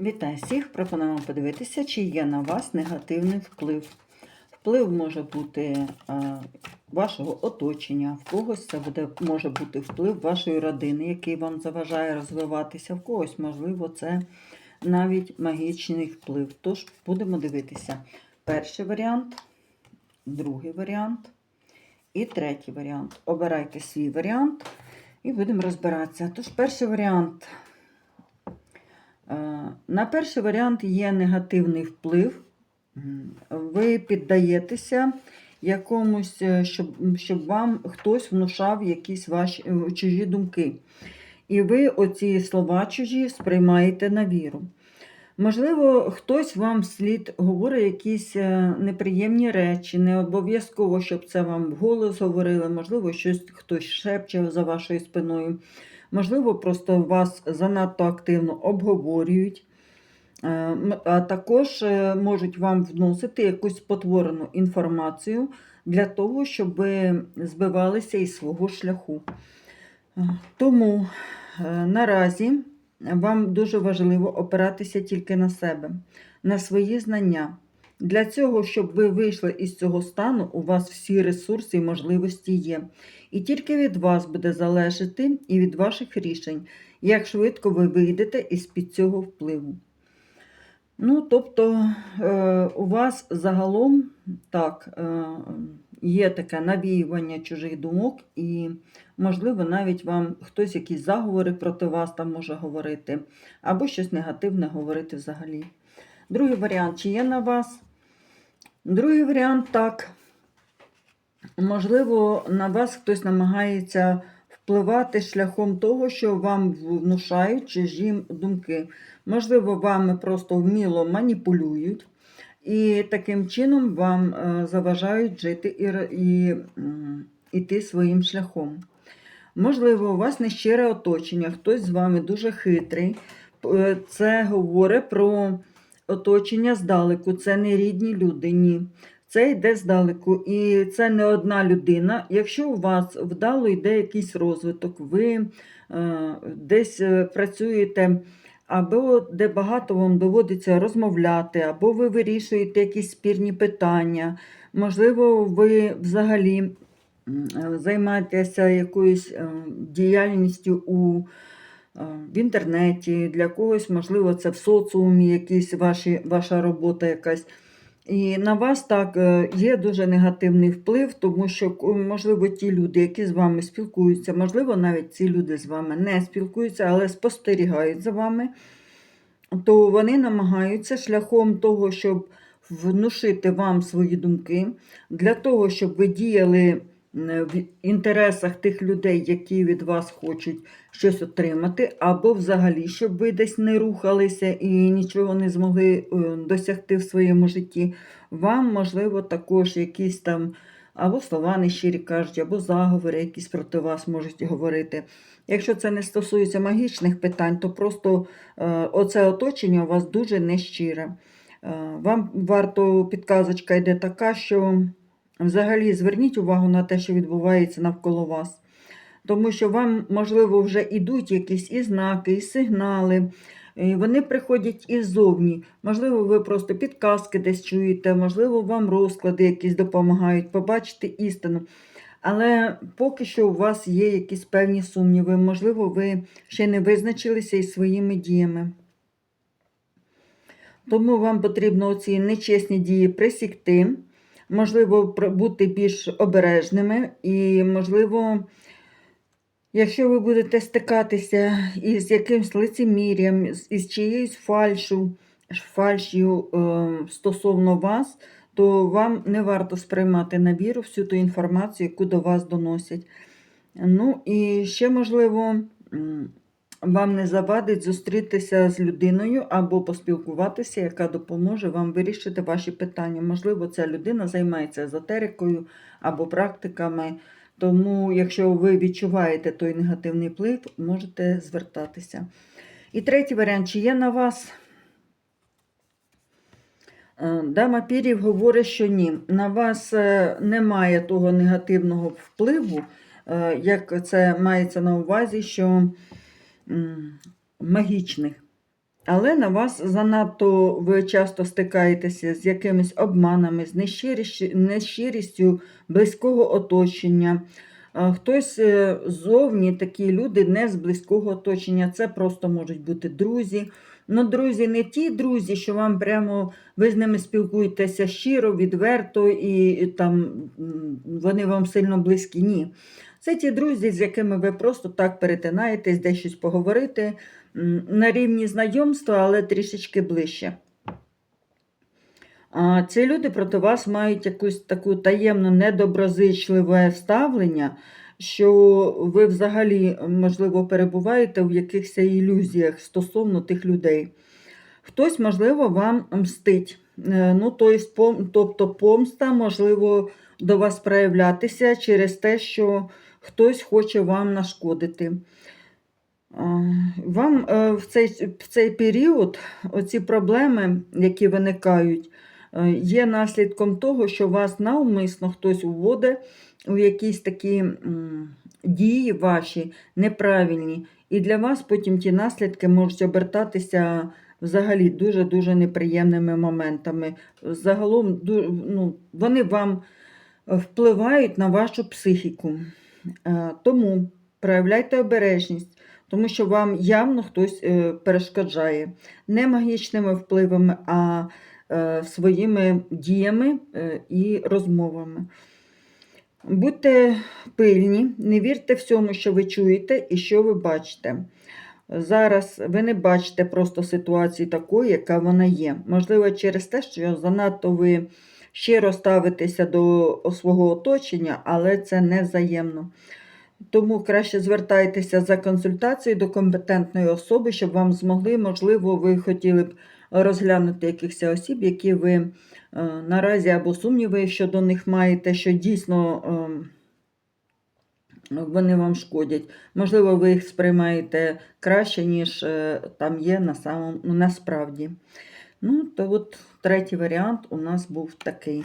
Вітаю всіх! Пропоную вам подивитися, чи є на вас негативний вплив. Вплив може бути вашого оточення, в когось це буде, може бути вплив вашої родини, який вам заважає розвиватися, в когось, можливо, це навіть магічний вплив. Тож будемо дивитися. Перший варіант, другий варіант і третій варіант. Обирайте свій варіант і будемо розбиратися. Тож, перший варіант. Е, На перший варіант є негативний вплив. Ви піддаєтеся якомусь, е, щоб, щоб вам хтось внушав якісь ваші е, чужі думки. І ви оці слова чужі сприймаєте на віру. Можливо, хтось вам вслід говорить якісь неприємні речі, не обов'язково, щоб це вам вголос говорили, можливо, щось хтось шепче за вашою спиною. Можливо, просто вас занадто активно обговорюють, Е, а також е, можуть вам вносити якусь потворену інформацію для того, щоб ви збивалися із свого шляху. Е, Тому наразі вам дуже важливо опиратися тільки на себе, на свої знання. Для цього, щоб ви вийшли із цього стану, у вас всі ресурси і можливості є. І тільки від вас буде залежати і від ваших рішень, як швидко ви вийдете із-під цього впливу. Ну, тобто, е, у вас загалом так, е, є таке навіювання чужих думок, і, можливо, навіть вам хтось якісь заговори проти вас там може говорити, або щось негативне говорити взагалі. Другий варіант, чи є на вас? Другий варіант так. Можливо, на вас хтось намагається впливати шляхом того, що вам внушають чужі думки. Можливо, вами просто вміло маніпулюють, і таким чином вам е, заважають жити і, і іти своїм шляхом. Можливо, у вас нещире оточення, хтось з вами дуже хитрий. Е, Це говорить про оточення здалеку, це не рідні люди, ні. Це йде здалеку, і це не одна людина. Якщо у вас вдало йде якийсь розвиток, ви е, десь е, працюєте, або де багато вам доводиться розмовляти, або ви вирішуєте якісь спірні питання, можливо, ви взагалі е, займаєтеся якоюсь е, діяльністю у в інтернеті, для когось, можливо, це в соціумі якісь ваші, ваша робота якась. І на вас так е, є дуже негативний вплив, тому що, можливо, ті люди, які з вами спілкуються, можливо, навіть ці люди з вами не спілкуються, але спостерігають за вами, то вони намагаються шляхом того, щоб внушити вам свої думки, для того, щоб ви діяли в інтересах тих людей, які від вас хочуть щось отримати, або взагалі, щоб ви десь не рухалися і нічого не змогли е, досягти в своєму житті. Вам, можливо, також якісь там або слова нещирі кажуть, або заговори якісь проти вас можуть говорити. Якщо це не стосується магічних питань, то просто е, оце оточення у вас дуже нещире. Е, Вам варто підказочка йде така, що взагалі зверніть увагу на те, що відбувається навколо вас. Тому що вам, можливо, вже йдуть якісь і знаки, і сигнали. І вони приходять іззовні. Можливо, ви просто підказки десь чуєте, можливо, вам розклади якісь допомагають побачити істину. Але поки що у вас є якісь певні сумніви, можливо, ви ще не визначилися із своїми діями. Тому вам потрібно ці нечесні дії присікти, можливо, бути більш обережними і, можливо, якщо ви будете стикатися із якимсь лицемір'ям, із чиєюсь фальшу, фальшю е, стосовно вас, то вам не варто сприймати на віру всю ту інформацію, яку до вас доносять. Ну і ще, можливо, вам не завадить зустрітися з людиною або поспілкуватися, яка допоможе вам вирішити ваші питання. Можливо, ця людина займається езотерикою або практиками. Тому, якщо ви відчуваєте той негативний вплив, можете звертатися. І третій варіант, чи є на вас Е, Дама Пірів говорить, що ні. На вас е, немає того негативного впливу, е, як це мається на увазі, що магічних. але на вас занадто ви часто стикаєтеся з якимись обманами, з нещирістю, близького оточення. Хтось е, зовні такі люди не з близького оточення, це просто можуть бути друзі. Ну, друзі, не ті друзі, що вам прямо ви з ними спілкуєтеся щиро, відверто, і там вони вам сильно близькі. Ні. Це ті друзі, з якими ви просто так перетинаєтесь, десь щось поговорити на рівні знайомства, але трішечки ближче. Ці люди проти вас мають якусь таку таємно недоброзичливе ставлення, що ви взагалі, можливо, перебуваєте в якихось ілюзіях стосовно тих людей. Хтось, можливо, вам мстить. Е, Ну, то есть пом- тобто помста, можливо, до вас проявлятися через те, що хтось хоче вам нашкодити. Вам е, в цей, в цей період оці проблеми, які виникають, е, є наслідком того, що вас навмисно хтось вводить у якісь такі дії ваші неправильні. І для вас потім ті наслідки можуть обертатися взагалі дуже-дуже неприємними моментами. Загалом ну, вони вам впливають на вашу психіку. Е, Тому проявляйте обережність, тому що вам явно хтось е, перешкоджає не магічними впливами, а е, своїми діями і розмовами. Будьте пильні, не вірте всьому, що ви чуєте і що ви бачите. Зараз ви не бачите просто ситуації такої, яка вона є. Можливо, через те, що занадто ви щиро ставитеся до свого оточення, але це не взаємно. Тому краще звертайтеся за консультацією до компетентної особи, щоб вам змогли, можливо, ви хотіли б розглянути якихось осіб, які ви е, наразі або сумніви щодо них маєте, що дійсно ем, вони вам шкодять. Можливо, ви їх сприймаєте краще, ніж е, там є на самом, ну, насправді. Ну, то от третій варіант у нас був такий.